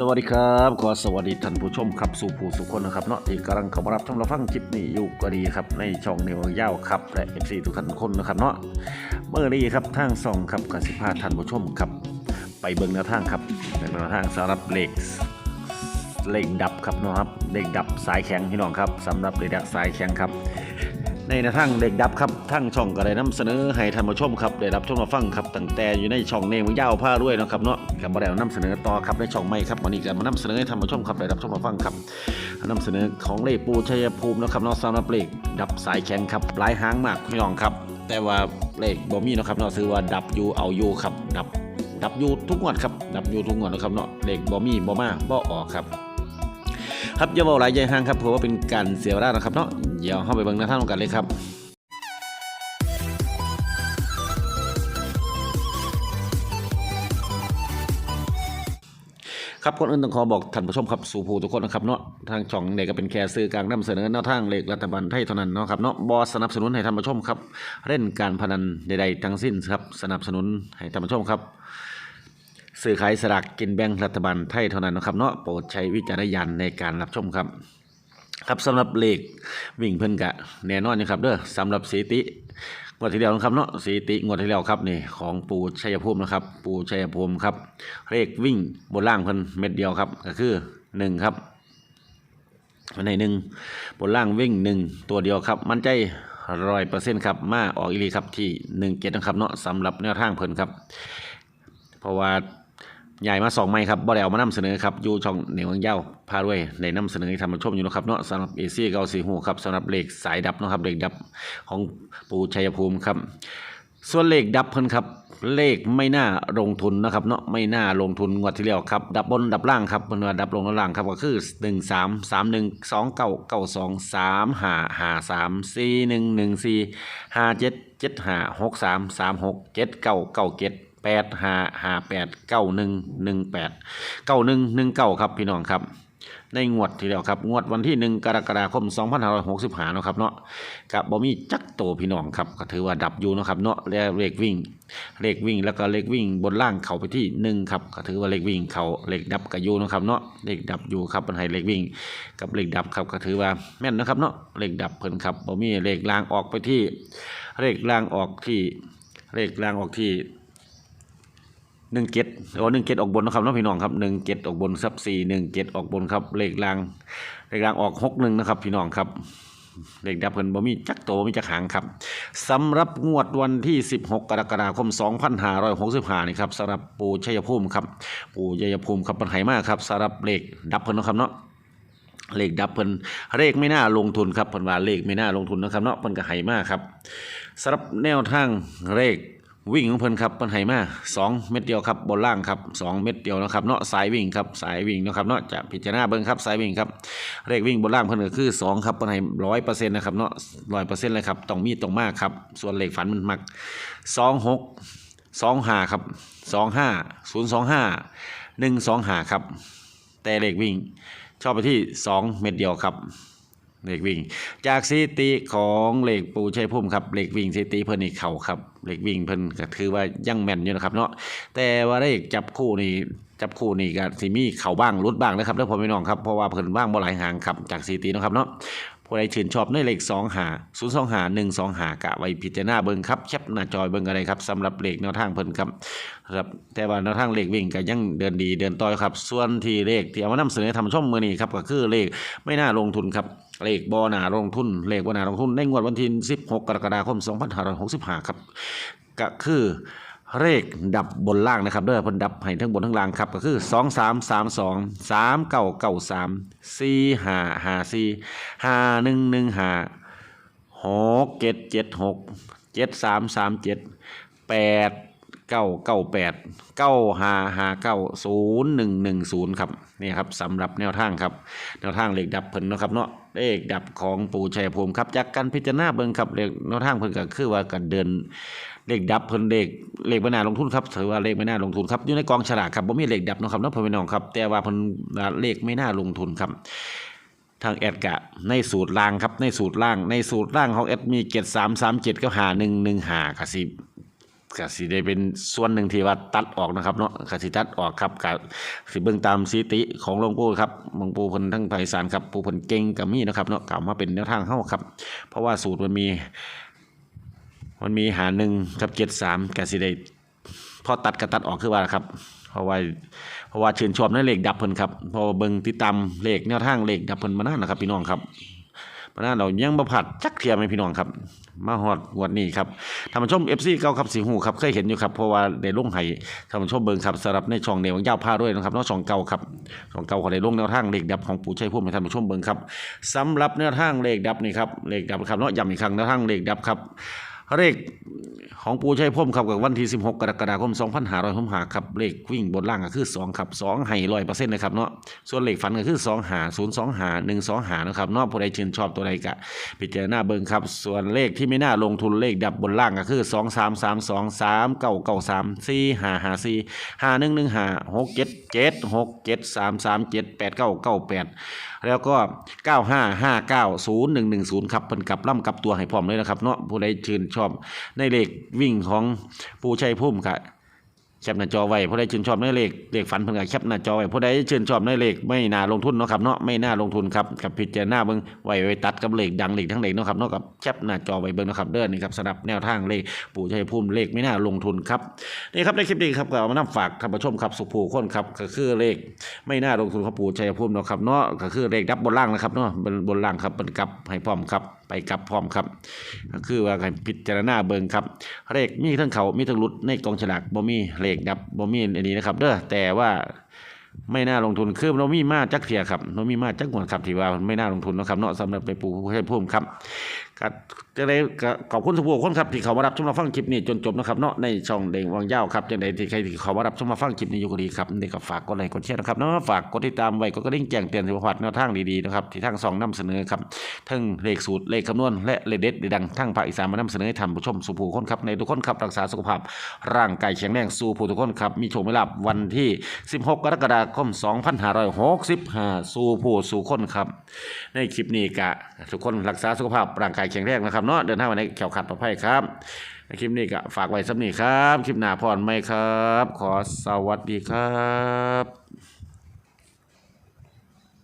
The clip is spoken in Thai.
สวัสดีครับ ขอสวัสดีท่านผู้ชมครับสู่ผู้สุคนนะครับเนาะที่กำลังเข้ามารับชมรับฟังคลิปนี้อยู่ก็ดีครับในช่องในวังยาวครับและ FC ทุกท่านคนนะครับเนาะเมื่อนี้ครับทางสองครับกสิพาท่านผู้ชมครับ ไปเบิ่งแนวทางครับแนวทางสำหรับเหล็กเหล็กดับครับเนาะครับเหล็กดับสายแข็งพี่น้องครับสำหรับเหล็กดับสายแข็งครับ ในนวทางเด็กดับครับทั้งช่องก็ได้นำเสนอให้ท่านผู้ชมครับได้รับชมรับฟังครับตั้งแต่อยู่ในช่องเนมยาวผ้าด้วยนะครับเนาะกับบ่ได้นำเสนอต่อครับในช่องใหม่ครับวันนี้ก็มานำเสนอให้ท่านผู้ชมครับได้รับชมรับฟังครับนำเสนอของเลขปูชัยภูมินะครับเนาะสำหรับเลขดับสายแข็งครับหลายหางมากพี่น้องครับ แต่ว่าเลขบ่มีเนะครับเนาะซื้อว่าดับอยู่เอาอยู่ครับดับดับอยู่ทุกงวดครับดับอยู่ทุกงวดนะครับเนาะเลขบ่มีบ่มาบ่ออกครับ ครับอย่าบอกหลายใจห่างครับเพราะว่าเป็นการเสียเวลานะครับเนาะเดี๋ยวเข้าไปเบิ่งหน้าท่านกันเลยครับครับคนอื่นต้องขอบอกท่านผู้ชมครับสู่ผู้ทุกคนนะครับเนาะทางช่องเนี่ยก็เป็นแค่สื่อกลางนำเสนอแนวทางเลขรัฐบาลไทยเท่านั้นเนาะครับเนาะบอสนับสนุนให้ท่านผู้ชมครับ เล่นการพนันใดๆทั้งสิ้นครับ สนับสนุนให้ท่านผู้ชมครับ ซื้อขายสลากกินแบ่งรัฐบาลไทยเท่านั้นนะครับเนาะโปรดใช้วิจารณญาณในการรับชมครับ ครับสำหรับเลขวิ่งเพิ่นกะแน่นอนอยู่ครับเด้อสำหรับสีติงวดที่แล้วนะครับเนาะสีติงวดที่แล้วครับนี่ของปูชัยภูมินะครับ ปูชัยภูมิครับเลขวิ่งบนล่างเพิ่นเม็ดเดียวครับ ก็คือหนึ่งครับในหนึ่งบนล่างวิ่งหนึ่งตัวเดียวครับ มั่นใจร้อยเปอร์เซ็นต์ครับมาออกอีลีครับที่หนึ่งเจ็ดนะครับเนาะสำหรับแนวทางเพิ่นครับ เพราะว่า ใหญ่มาสองไม้ครับบ่ได้เอามานำเสนอครับอยู่ช่องเหนียวเย้าพาด้วยในนำเสนอให้ท่านผู้ชมอยู่นะครับเนาะสำหรับเอซี่เกาสีหูครับสำหรับเหล็กสายดับนะครับเหล็กดับของปูชัยภูมิครับ ส่วนเหลขดับเพิ่นครับเลขไม่น่าลงทุนนะครับเนาะไม่น่าลงทุนงวดที่แล้วครับดับบนดับล่างครับเพิ่นว่าดับลงดับล่างครับก็คือ1 3 3 1 2 9 9 2 3 5 5 3 4 1 1 4 5 7 7 5 6 3 3 6 7 9 9 7 แปดห้าห้าแปดเก้าหนึ่งหนึ่งแปดเก้าหนึ่งหนึ่งเก้าครับพี่น้องครับในงวดที่แล้วครับ งวดวันที่หนึ่งกรกฎาคมสองพันห้าร้อยหกสิบห้านาะครับเนาะกับบอมีจักโตพี่น้องครับก็ถือว่าดับอยู่นะครับเนาะแล้วเลขวิ่งเลขวิ่งแล้วก็เลขวิ่งบนล่างเข้าไปที่หนึ่งครับก็ถือว่าเลขวิ่งเขาเลขดับกับยูนะครับเนาะเลขดับอยู่ครับเป็นให้เลขวิ่ง กับเลขดับครับก็ถือว่าแม่นนะครับเนาะเลขดับเพิ่นครับบอมีเลขล่างออกไปที่ เลขล่างออกที่เลขล่างออกที่ หนึ่งเจ็ดโอ้หนึ่งเจ็ดออกบนนะครับน้องพี่น้องครับหนึ่งเจ็ดออกบนซับสี่หนึ่งเจ็ดออกบนครับเลขรางเลขรางออกหกหนึ่งนะครับพี่น้องครับเลขดับเพิ่นบ่มีจักโตมีจักหางครับสำหรับงวดวันที่ 16 กรกฎาคม 2565นี่ครับสำหรับปู่ชัยภูมิครับ ปู่ชัยภูมิครับปัญหามากครับสำหรับเลขดับเพิ่นนะครับเนาะเลขดับเพิ่นเลขไม่น่าลงทุนครับเพิ่นว่าเลขไม่น่าลงทุนนะครับเนาะเพิ่นก็ให้มากครับสำหรับแนวทางเลข วิ่งของเพิ่นครับเพิ่นให้มา2เม็ดเดียวครับบนล่างครับ2เม็ดเดียวนะครับเนาะสายวิ่งครับสายวิ่งนะครับเนาะจะพิจารณาเบิ่งครับสายวิ่งครับเลขวิ่งบนล่างเพิ่นก็คือ2ครับเพิ่นให้100%นะครับเนาะ100%เลยครับต้องมีตรงมากครับส่วนเลขฝันมันมัก26 25ครับ25 025 125ครับแต่เลขวิ่งชอบไปที่2เม็ดเดียวครับ เลขวิ่ง จากสถิติของเลขปูชัยพุ่มครับเลขวิ่งสถิติเพิ่นนี่เข่าครับเลขวิ่งเพิ่นก็ถือว่ายังแม่นอยู่นะครับเนาะแต่ว่าเลขจับคู่นี่จับคู่นี่ก็สิมีเข่าบ้างรุดบ้างนะครับเด้อพ่อพี่น้องครับเพราะว่าเพิ่นว่างบ่หลายหางครับจากสถิตินะครับเนาะผู้ใดชื่นชอบในเลข2หา0 2หา1 2หากะไว้พิจารณาเบิ่งครับแคปหน้าจอยเบิ่งอะไรครับสำหรับเลขแนวทางเพิ่นครับครับแต่ว่าแนวทางเลขวิ่งก็ยังเดินดีเดินต่อยครับ ส่วนที่เลขที่เอามานำเสนอทำช่องมือนี้ครับก็คือเลขไม่น่าลงทุนครับ เลขบอนาลงทุน เลขบอนาลงทุนในงวดวันที่16 กรกฎาคม 2565 ครับ ก็คือเลขดับบนล่างนะครับเด้อเพิ่นดับให้ทั้งบนทั้งล่างครับ ก็คือ 2 3 3 2 3 9 9 3 4 5 5 4 5 1 1 5หกเจ็ดเจ็ดหก เก้าเก้าแปดเก้าห้าห้าเก้าศูนย์หนึ่งหนึ่งศูนย์ครับนี่ครับสำหรับแนวทางครับ แนวทางเลขดับเพิ่นนะครับเนาะเลขดับของปู่ชัยภูมิครับจากการพิจารณาเบิ่งครับเลขแนวทางเพิ่นก็คือว่าการเดินเลขดับเพิ่นเลขเลขไม่น่าลงทุนครับถือว่าเลขไม่น่าลงทุนครับอยู่ในกองฉลากครับบ่มีเลขดับนะครับเนาะพ่อพี่น้องครับ แต่ว่าเพิ่นเลขไม่น่าลงทุนครับทางแอดกะในสูตรล่างครับในสูตรล่างในสูตรล่างของแอดมีเจ็ดสามสามเจ็ดก็หาหนึ่งหนึ่งหากสิบ ก็สิได้เป็นส่วนหนึ่งที่ว่าตัดออกนะครับเนาะก็สิตัดออกครับก็สิเบิ่งตามสิติของหลวงปู่ครับหลวงปู่เพิ่นทั้งภาคอีสานครับปู่เพิ่นเก่งก็มีนะครับเนาะก็เอามาเป็นแนวทางเฮาครับ เพราะว่าสูตรมันมี มันมีหาหนึ่งกับเจ็ดสามก็สิได้พอตัดก็ตัดออกคือว่าครับ เพราะว่าเพราะว่าชื่นชอบในเลขดับเพิ่นครับพอเบิ่งติดตามเลขแนวทางเลขดับเพิ่นมานานนะครับพี่น้องครับ เพราะนั้นเรายังบ่ผัดจักเทียมให้พี่น้องครับ มาฮอดงวดนี้ครับท่านผู้ชม FC เก่าครับสีหูครับเคยเห็นอยู่ครับเพราะว่าได้ลงให้ท่านผู้ชมเบิ่งครับสำหรับในช่องเนวังยาวพาด้วยนะครับนอกช่องเก่าครับช่องเก่าเขาได้ลงแนวทางเลขดับของปู่ชัยพุ่มให้ท่านผู้ชมเบิ่งครับสำหรับแนวทางเลขดับนี่ครับเลขดับครับเนาะย้ำอีกครั้งแนวทางเลขดับครับเลข ของปู่ชัยพ่มครับกับวันที่ 16 กรกฎาคม2565ครับเลขวิ่งบนล่างก็คือ 2 ครับ2ให้100%เลยครับเนาะส่วนเลขฝันก็คือ 2 หา 0 2 หา 1 2 หานะครับเนาะผู้ใดชื่นชอบตัวใดก็พิจารณาเบิ่งครับ ส่วนเลขที่ไม่น่าลงทุนเลขดับบนล่างก็คือ 2 3 3 2 3 9 9 3 4 5 5 4 5 1 1 5 6 7 7 6 7 3 3 7 8 9 9 8 แล้วก็ 9 5 5 9 0 1 1 0 ครับเพิ่นกลับล่ำกลับตัวให้พร้อมเลยนะครับเนาะผู้ใดชื่นชอบในเลขวิ่งของปูชัยพุ่มครับแคปหน้าจอไว้ผู้ใดชื่นชอบในเลขเลขฝันเพิ่นก็แคปหน้าจอไว้ผู้ใดชื่นชอบในเลขไม่น่าลงทุนเนาะครับเนาะไม่น่าลงทุนครับกับพิจารณาเบิ่งไว้ไว้ตัดกับเลขดังเลขทั้งเลขเนาะครับเนาะกับแคปหน้าจอไว้เบิ่งเนาะครับเด้อนี่ครับสำหรับแนวทางเลขปู่ชัยภูมิเลขไม่น่าลงทุนครับนี่ครับในคลิปนี้ครับก็เอามานำฝากท่านผู้ชมครับสุภูคนครับก็คือเลขไม่น่าลงทุนของปู่ชัยภูมิเนาะครับเนาะก็คือเลขดับบนล่างนะครับเนาะบนบนล่างครับเป็นกับให้พร้อมครับ ไปกลับพร้อมครับ ก็คือว่าการพิจารณาเบิงครับเลขมีทั้งเขามีทั้งหลุดในกองฉลากบ่มีเลขดับบ่มีอันนี้นะครับ เด้อแต่ว่าไม่น่าลงทุนคือเรามีมาจักเทียครับเรามีมาจักหวนครับที่ว่าไม่น่าลงทุนเนาะครับเนาะสำหรับไปปูให้พุ่มครับ ก็จะได้ขอบคุณทุกคนครับที่เขามารับชมมาฟังคลิปนี้จนจบนะครับเนาะในช่องเด้งวังยาวครับจังใดที่ใครที่เขามารับชมมาฟังคลิปนี้อยู่ก็ดีครับนี่ก็ฝากกดไลค์กดแชร์นะครับเนาะฝากกดติดตามไว้ก็กระดิ่งแจ้งเตือนสิว่าพลาดแนวทางดีๆนะครับที่ทางสองนำเสนอครับทั้งเลขสูตรเลขคำนวณและเลขเด็ดเลขดังทั้งภาคอีสานมานำเสนอให้ท่านผู้ชมสุภูคนครับในทุกคนครับรักษาสุขภาพ ร่างกายแข็งแรงสู้ผู้ทุกคนครับมีโชคไม่ลับวันที่ 16 กรกฎาคม 2565สู้ผู้สู้คนครับในคลิปนี้กะทุกคนรักษาสุขภาพร่างกายแข็งแรงนะครับเนาะเดินทางวันนี้แขวขัดปลอดภัยครับคลิปนี้ก็ฝากไว้สำนีครับ คลิปหน้าพรไม่ครับ ขอสวัสดีครับ